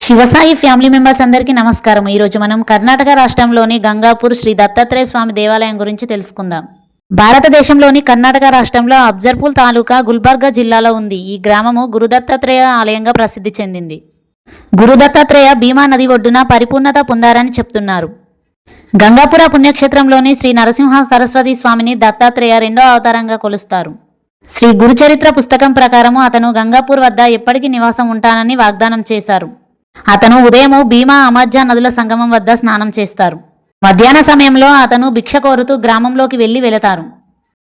Shivasai family members అందరికీ నమస్కారం. ఈరోజు మనం కర్ణాటక రాష్ట్రంలోని గంగాపూర్ శ్రీ దత్తాత్రేయ స్వామి దేవాలయం గురించి తెలుసుకుందాం. భారతదేశంలోని కర్ణాటక రాష్ట్రంలో అబ్జర్పూల్ తాలూకా గుల్బర్గా జిల్లాలో ఉంది. ఈ గ్రామము గురుదత్తాత్రేయ ఆలయంగా ప్రసిద్ధి చెందింది. గురుదత్తాత్రేయ భీమా నది ఒడ్డున పరిపూర్ణత పొందారని చెప్తున్నారు. గంగాపుర పుణ్యక్షేత్రంలోని శ్రీ నరసింహ సరస్వతి స్వామిని దత్తాత్రేయ రెండో అవతారంగా కొలుస్తారు. శ్రీ గురుచరిత్ర పుస్తకం ప్రకారము అతను గంగాపూర్ వద్ద ఎప్పటికీ నివాసం ఉంటానని వాగ్దానం చేశారు. అతను ఉదయము భీమా అమర్జా నదుల సంగమం వద్ద స్నానం చేస్తారు. మధ్యాహ్న సమయంలో అతను భిక్ష కోరుతూ గ్రామంలోకి వెళ్ళి వెళతారు.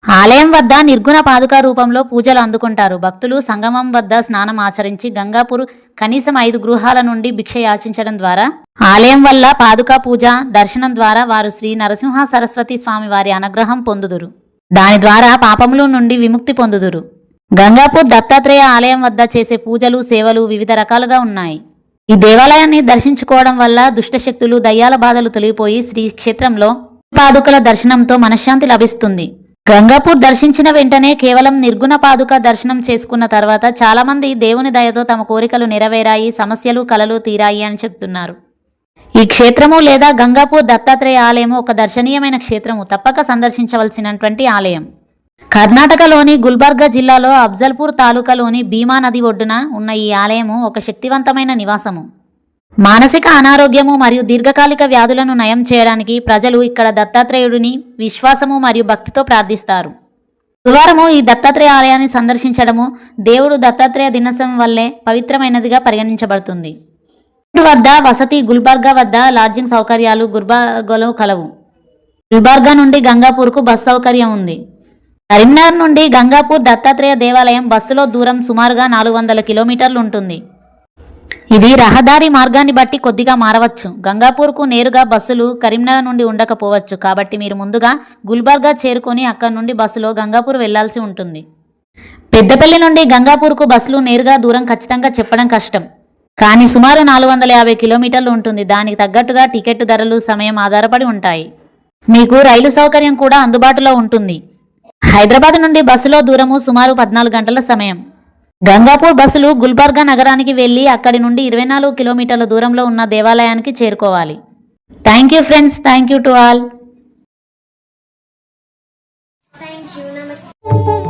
ఆలయం వద్ద నిర్గుణ పాదుక రూపంలో పూజలు అందుకుంటారు. భక్తులు సంగమం వద్ద స్నానం ఆచరించి గంగాపూర్ కనీసం ఐదు గృహాల నుండి భిక్ష యాచించడం ద్వారా ఆలయం వల్ల పాదుకా పూజ దర్శనం ద్వారా వారు శ్రీ నరసింహ సరస్వతి స్వామి వారి అనుగ్రహం పొందుదురు. దాని ద్వారా పాపముల నుండి విముక్తి పొందుదురు. గంగాపూర్ దత్తాత్రేయ ఆలయం వద్ద చేసే పూజలు సేవలు వివిధ రకాలుగా ఉన్నాయి. ఈ దేవాలయాన్ని దర్శించుకోవడం వల్ల దుష్టశక్తులు దయ్యాల బాధలు తొలగిపోయి శ్రీ క్షేత్రంలో పాదుకల దర్శనంతో మనశ్శాంతి లభిస్తుంది. గంగాపూర్ దర్శించిన వెంటనే కేవలం నిర్గుణ పాదుక దర్శనం చేసుకున్న తర్వాత చాలామంది దేవుని దయతో తమ కోరికలు నెరవేరాయి సమస్యలు కలలు తీరాయి అని చెప్తున్నారు. ఈ క్షేత్రము లేదా గంగాపూర్ దత్తాత్రేయ ఆలయము ఒక దర్శనీయమైన క్షేత్రము. తప్పక సందర్శించవలసినటువంటి ఆలయం. కర్ణాటకలోని గుల్బర్గా జిల్లాలో అఫ్జల్పూర్ తాలూకాలోని భీమా నది ఒడ్డున ఉన్న ఈ ఆలయము ఒక శక్తివంతమైన నివాసము. మానసిక అనారోగ్యము మరియు దీర్ఘకాలిక వ్యాధులను నయం చేయడానికి ప్రజలు ఇక్కడ దత్తాత్రేయుడిని విశ్వాసము మరియు భక్తితో ప్రార్థిస్తారు. గురువారము ఈ దత్తాత్రేయ ఆలయాన్ని సందర్శించడము దేవుడు దత్తాత్రేయ దినోత్సవం వల్లే పవిత్రమైనదిగా పరిగణించబడుతుంది. వద్ద వసతి గుల్బర్గా వద్ద లాడ్జింగ్ సౌకర్యాలు గుల్బర్గలో కలవు. గుల్బర్గా నుండి గంగాపూర్కు బస్ సౌకర్యం ఉంది. కరీంనగర్ నుండి గంగాపూర్ దత్తాత్రేయ దేవాలయం బస్సులో దూరం సుమారుగా నాలుగు వందల కిలోమీటర్లు ఉంటుంది. ఇది రహదారి మార్గాన్ని బట్టి కొద్దిగా మారవచ్చు. గంగాపూర్కు నేరుగా బస్సులు కరీంనగర్ నుండి ఉండకపోవచ్చు. కాబట్టి మీరు ముందుగా గుల్బర్గా చేరుకొని అక్కడి నుండి బస్సులో గంగాపూర్ వెళ్ళాల్సి ఉంటుంది. పెద్దపల్లి నుండి గంగాపూర్కు బస్సులు నేరుగా దూరం ఖచ్చితంగా చెప్పడం కష్టం. కానీ సుమారు నాలుగు వందల యాభై కిలోమీటర్లు ఉంటుంది. దానికి తగ్గట్టుగా టికెట్ ధరలు సమయం ఆధారపడి ఉంటాయి. మీకు రైలు సౌకర్యం కూడా అందుబాటులో ఉంటుంది. హైదరాబాద్ నుండి బస్సులో దూరము సుమారు పద్నాలుగు గంటల సమయం. గంగాపూర్ బస్సులు గుల్బర్గా నగరానికి వెళ్ళి అక్కడి నుండి ఇరవై నాలుగు కిలోమీటర్ల దూరంలో ఉన్న దేవాలయానికి చేరుకోవాలి. Thank you friends thank you to all